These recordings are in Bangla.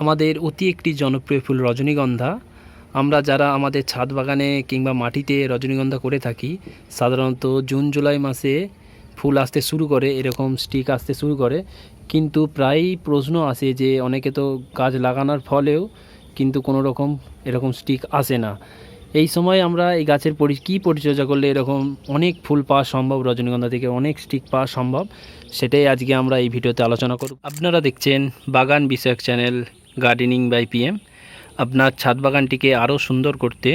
আমাদের অতি একটি জনপ্রিয় ফুল রজনীগন্ধা। আমরা যারা আমাদের ছাদ বাগানে কিংবা মাটিতে রজনীগন্ধা করে থাকি, সাধারণত জুন, জুলাই মাসে ফুল আসতে শুরু করে, এরকম স্টিক আসতে শুরু করে। কিন্তু প্রায়ই প্রশ্ন আসে যে অনেকে তো গাছ লাগানোর ফলেও কিন্তু কোনো রকম এরকম স্টিক আসে না। এই সময় আমরা এই গাছের পরি, কী পরিচর্যা করলে এরকম অনেক ফুল পাওয়া সম্ভব, রজনীগন্ধা থেকে অনেক স্টিক পাওয়া সম্ভব, সেটাই আজকে আমরা এই ভিডিওতে আলোচনা করব। আপনারা দেখছেন বাগান বিষয়ক চ্যানেল গার্ডেনিং বাই পিএম আপনার ছাদ বাগানটিকে আরও সুন্দর করতে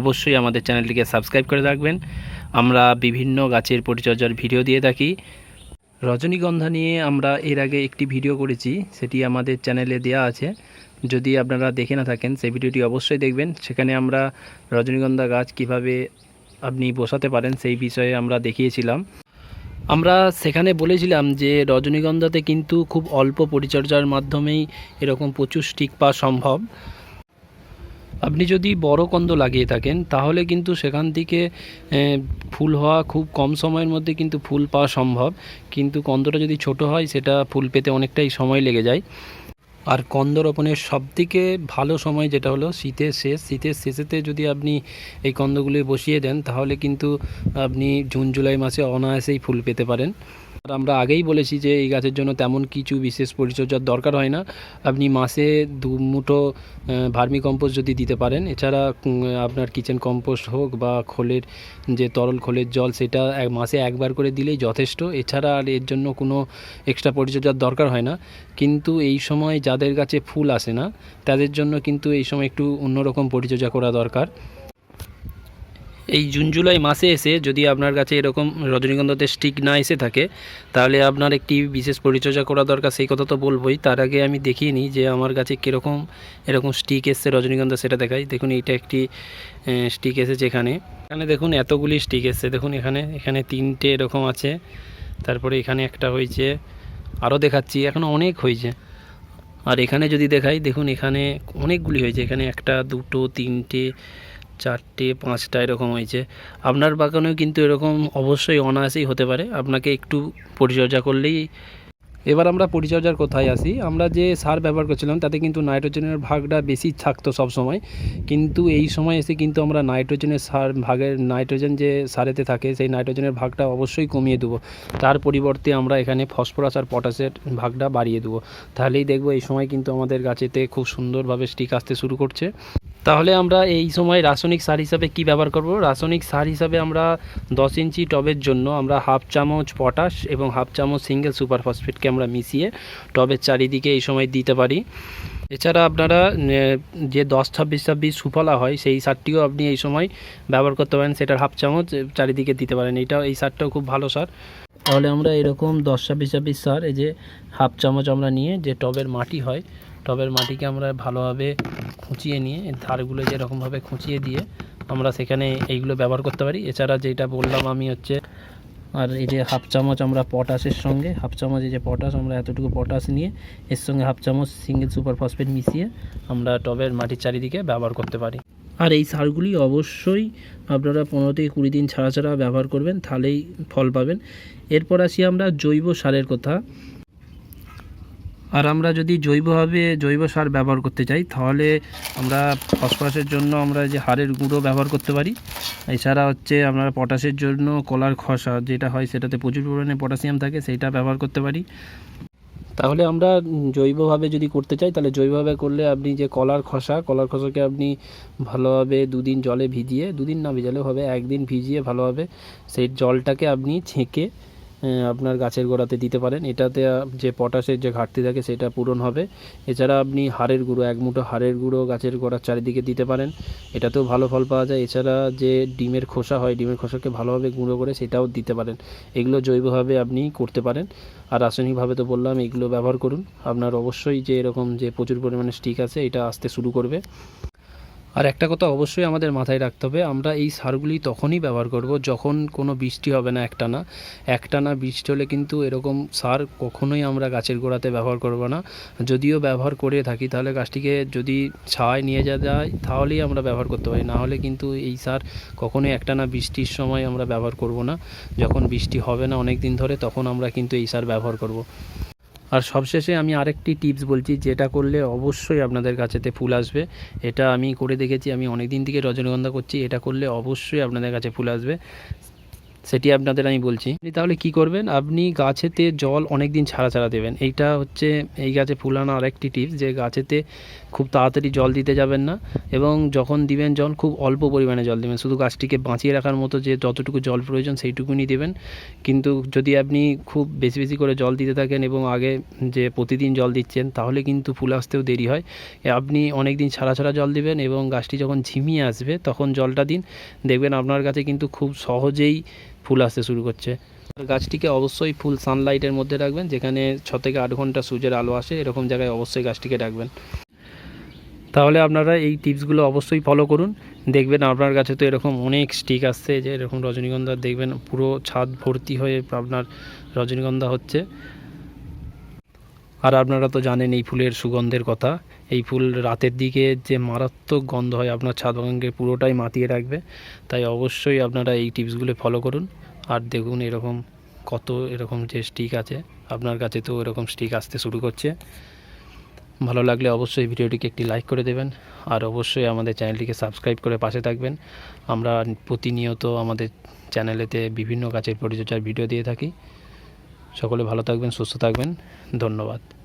অবশ্যই আমাদের চ্যানেলটিকে সাবস্ক্রাইব করে রাখবেন। আমরা বিভিন্ন গাছের পরিচর্যার ভিডিও দিয়ে থাকি। রজনীগন্ধা নিয়ে আমরা এর আগে একটি ভিডিও করেছি, সেটি আমাদের চ্যানেলে দেওয়া আছে। যদি আপনারা দেখে না থাকেন, সেই ভিডিওটি অবশ্যই দেখবেন। সেখানে আমরা রজনীগন্ধা গাছ কীভাবে আপনি বসাতে পারেন, সেই বিষয়ে আমরা দেখিয়েছিলাম। আমরা সেখানে বলেছিলাম যে রজনীগন্ধাতে কিন্তু খুব অল্প পরিচর্যার মাধ্যমেই এরকম প্রচুর স্টিক পাওয়া সম্ভব। আপনি যদি বড় কন্দ লাগিয়ে থাকেন, তাহলে কিন্তু সেখান থেকে ফুল হওয়া খুব কম সময়ের মধ্যে কিন্তু ফুল পাওয়া সম্ভব। কিন্তু কন্দটা যদি ছোট হয়, সেটা ফুল পেতে অনেকটাই সময় লেগে যায়। আর কন্দ রোপণের সবথেকে ভালো সময় যেটা হলো শীতের শেষ। শীতের শেষেতে যদি আপনি এই কন্দগুলি বসিয়ে দেন, তাহলে কিন্তু আপনি জুন, জুলাই মাসে অনায়াসেই ফুল পেতে পারেন। আর আমরা আগেই বলেছি যে এই গাছের জন্য তেমন কিছু বিশেষ পরিচর্যার দরকার হয় না। আপনি মাসে দু মুঠো ভার্মি কম্পোস্ট যদি দিতে পারেন, এছাড়া আপনার কিচেন কম্পোস্ট হোক বা খোলের যে তরল খোলের জল, সেটা এক মাসে একবার করে দিলেই যথেষ্ট। এছাড়া আর এর জন্য কোনো এক্সট্রা পরিচর্যার দরকার হয় না। কিন্তু এই সময় যাদের কাছে ফুল আসে না। তাদের জন্য কিন্তু এই সময় একটু অন্যরকম পরিচর্যা করা দরকার। এই জুন, জুলাই মাসে এসে যদি আপনার কাছে এরকম রজনীগন্ধাতে স্টিক না এসে থাকে, তাহলে আপনার একটি বিশেষ পরিচর্যা করা দরকার। সেই কথা তো বলবোই। তার আগে আমি দেখিয়ে নিই যে আমার কাছে কীরকম, এরকম স্টিক এসছে রজনীগন্ধা, সেটা দেখাই। দেখুন, এইটা একটি স্টিক এসেছে এখানে। এখানে দেখুন, এতগুলি স্টিক এসছে। দেখুন, এখানে এখানে তিনটে এরকম আছে। তারপরে এখানে একটা হয়েছে, আরও দেখাচ্ছি। এখনও অনেক হয়েছে। আর এখানে যদি দেখাই, দেখুন এখানে অনেকগুলি হয়েছে। এখানে একটা, দুটো, তিনটে, চারটে, পাঁচটা এরকম হয়েছে। আপনার বাগানেও কিন্তু এরকম অবশ্যই অনায়াসেই হতে পারে। আপনাকে একটু পরিচর্যা করলেই এবার আমরা পরিচর্যার কোথায় আসি? আমরা যে সার ব্যবহার করছিলাম, তাতে কিন্তু নাইট্রোজেনের ভাগটা বেশি থাকতো সব সময় কিন্তু এই সময় এসে কিন্তু আমরা নাইট্রোজেনের সার, ভাগের নাইট্রোজেন যে সারেতে থাকে, সেই নাইট্রোজেনের ভাগটা অবশ্যই কমিয়ে দেবো। তার পরিবর্তে আমরা এখানে ফসফরাস আর পটাশের ভাগটা বাড়িয়ে দেবো। তাহলেই দেখব এই সময় কিন্তু আমাদের গাছেতে খুব সুন্দরভাবে স্টিক আসতে শুরু করছে। তাহলে আমরা এই সময় রাসায়নিক সার হিসাবে কি ব্যবহার করব? রাসায়নিক সার হিসাবে আমরা দশ ইঞ্চি টবের জন্য আমরা হাফ চামচ পটাশ এবং হাফ চামচ সিঙ্গেল সুপার ফসফেটকে আমরা মিশিয়ে টবের চারিদিকে এই সময় দিতে পারি। এছাড়া আপনারা যে দশ ছাব্বিশ ছাব্বিশ সুফলা হয়, সেই সারটিও আপনি এই সময় ব্যবহার করতে পারেন। সেটার হাফ চামচ চারিদিকে দিতে পারেন। এইটাও এই সারটাও খুব ভালো সার। তাহলে আমরা এরকম দশ ছাব্বিশ ছাব্বিশ সার, এই যে হাফ চামচ আমরা নিয়ে যে টবের মাটি হয়, টবের মাটিকে আমরা ভালোভাবে খুঁচিয়ে নিয়ে, ধারগুলো যেরকমভাবে খুঁচিয়ে দিয়ে আমরা সেখানে এইগুলো ব্যবহার করতে পারি। এছাড়া যেটা বললাম আমি হচ্ছে আর এই যে হাফ চামচ আমরা পটাশের সঙ্গে, হাফ চামচ এই যে পটাশ, আমরা এতটুকু পটাশ নিয়ে এর সঙ্গে হাফ চামচ সিঙ্গেল সুপার ফসফেট মিশিয়ে আমরা টবের মাটির চারিদিকে ব্যবহার করতে পারি। আর এই সারগুলি অবশ্যই আপনারা পনেরো থেকে কুড়ি দিন ছাড়া ছাড়া ব্যবহার করবেন, তাহলেই ফল পাবেন। এরপর আসি আমরা জৈব সারের কথা। আর আমরা যদি জৈবভাবে জৈব সার ব্যবহার করতে চাই, তাহলে আমরা ফসফরাসের জন্য আমরা যে হাড়ের গুঁড়ো ব্যবহার করতে পারি এছাড়া হচ্ছে আমরা পটাশের জন্য কলার খসা যেটা হয় সেটাতে প্রচুর পরিমাণে পটাশিয়াম থাকে, সেইটা ব্যবহার করতে পারি। তাহলে আমরা জৈবভাবে যদি করতে চাই, তাহলে জৈবভাবে করলে আপনি যে কলার খসা, কলার খসাকে আপনি ভালোভাবে দুদিন জলে ভিজিয়ে, দুদিন না ভিজালেও হবে, একদিন ভিজিয়ে ভালোভাবে সেই জলটাকে আপনি ছেঁকে আপনার গাছের গোড়াতে দিতে পারেন। এটাতে যে পটাশের যে ঘাটতি থাকে সেটা পূরণ হবে। এছাড়া আপনি হাড়ের গুঁড়ো, এক মুঠো হাড়ের গুঁড়ো গাছের গোড়ার চারিদিকে দিতে পারেন। এটাতেও ভালো ফল পাওয়া যায়। এছাড়া যে ডিমের খোসা হয়, ডিমের খোসাকে ভালোভাবে গুঁড়ো করে সেটাও দিতে পারেন। এগুলো জৈবভাবে আপনি করতে পারেন। আর রাসায়নিকভাবে তো বললাম, এগুলো ব্যবহার করুন। আপনার অবশ্যই যে এরকম যে প্রচুর পরিমাণে স্টিক আছে, এটা আসতে শুরু করবে। আর একটা কথা অবশ্যই আমাদের মাথায় রাখতে হবে, আমরা এই সারগুলি তখনই ব্যবহার করব যখন কোনো বৃষ্টি হবে না একটানা। একটানা বৃষ্টি হলে কিন্তু এরকম সার কখনোই আমরা গাছের গোড়াতে ব্যবহার করব না। যদিও ব্যবহার করে থাকি, তাহলে গাছটিকে যদি ছায় নিয়ে যাওয়া যায়, তাহলেই আমরা ব্যবহার করতে পারি। না হলে কিন্তু এই সার কখনোই একটানা বৃষ্টির সময় আমরা ব্যবহার করব না। যখন বৃষ্টি হবে না অনেক দিন ধরে, তখন আমরা কিন্তু এই সার ব্যবহার করব। আর সবশেষে আমি আরেকটি টিপস বলছি, যেটা করলে অবশ্যই আপনাদের কাছেতে ফুল আসবে। এটা আমি করে দেখেছি, আমি অনেক দিন থেকে রজনীগন্ধা করছি, এটা করলে অবশ্যই আপনাদের কাছে ফুল আসবে। সেটি আপনাদের আমি বলছি। তাহলে কি করবেন? আপনি গাছেতে জল অনেক দিন ছাড়া ছাড়া দেবেন। এইটা হচ্ছে, এই গাছে ফুল আনা আরেকটি টিপস, যে গাছেতে খুব তাড়াতাড়ি জল দিতে যাবেন না এবং যখন দিবেন জল খুব অল্প পরিমাণে জল দেবেন। শুধু গাছটিকে বাঁচিয়ে রাখার মতো যে যতটুকু জল প্রয়োজন সেইটুকুনি দেবেন। কিন্তু যদি আপনি খুব বেশি বেশি করে জল দিতে থাকেন এবং আগে যে প্রতিদিন জল দিচ্ছেন, তাহলে কিন্তু ফুল আসতেও দেরি হয়। আপনি অনেক দিন ছাড়া ছাড়া জল দিবেন এবং গাছটি যখন ঝিমিয়ে আসবে, তখন জলটা দিন। দেখবেন আপনার কাছে কিন্তু খুব সহজেই ফুল আসতে শুরু করছে। গাছটিকে অবশ্যই ফুল সানলাইটের মধ্যে রাখবেন, যেখানে ছ থেকে আট ঘণ্টা সূর্যের আলো আসে, এরকম জায়গায় অবশ্যই গাছটিকে রাখবেন। তাহলে আপনারা এই টিপসগুলো অবশ্যই ফলো করুন। দেখবেন আপনার কাছে তো এরকম অনেক স্টিক আসছে যে এরকম রজনীগন্ধা দেখবেন পুরো ছাদ ভর্তি হয়ে আপনার রজনীগন্ধা হচ্ছে। আর আপনারা তো জানেন এই ফুলের সুগন্ধের কথা। এই ফুল রাতের দিকে যে মারাত্মক গন্ধ হয় আপনার ছাদ বাগানকে পুরোটাই মাতিয়ে রাখবে। তাই অবশ্যই আপনারা এই টিপসগুলো ফলো করুন। আর দেখুন এরকম কত এরকম যে স্টিক আছে। আপনার কাছে তো এরকম স্টিক আসতে শুরু করছে। ভালো লাগলে অবশ্যই ভিডিওটিকে একটি লাইক করে দেবেন। আর অবশ্যই আমাদের চ্যানেলটিকে সাবস্ক্রাইব করে পাশে থাকবেন। আমরা প্রতিনিয়ত আমাদের চ্যানেলেতে বিভিন্ন গাছের পরিচর্যার ভিডিও দিয়ে থাকি। সকলে ভালো থাকবেন, সুস্থ থাকবেন। ধন্যবাদ।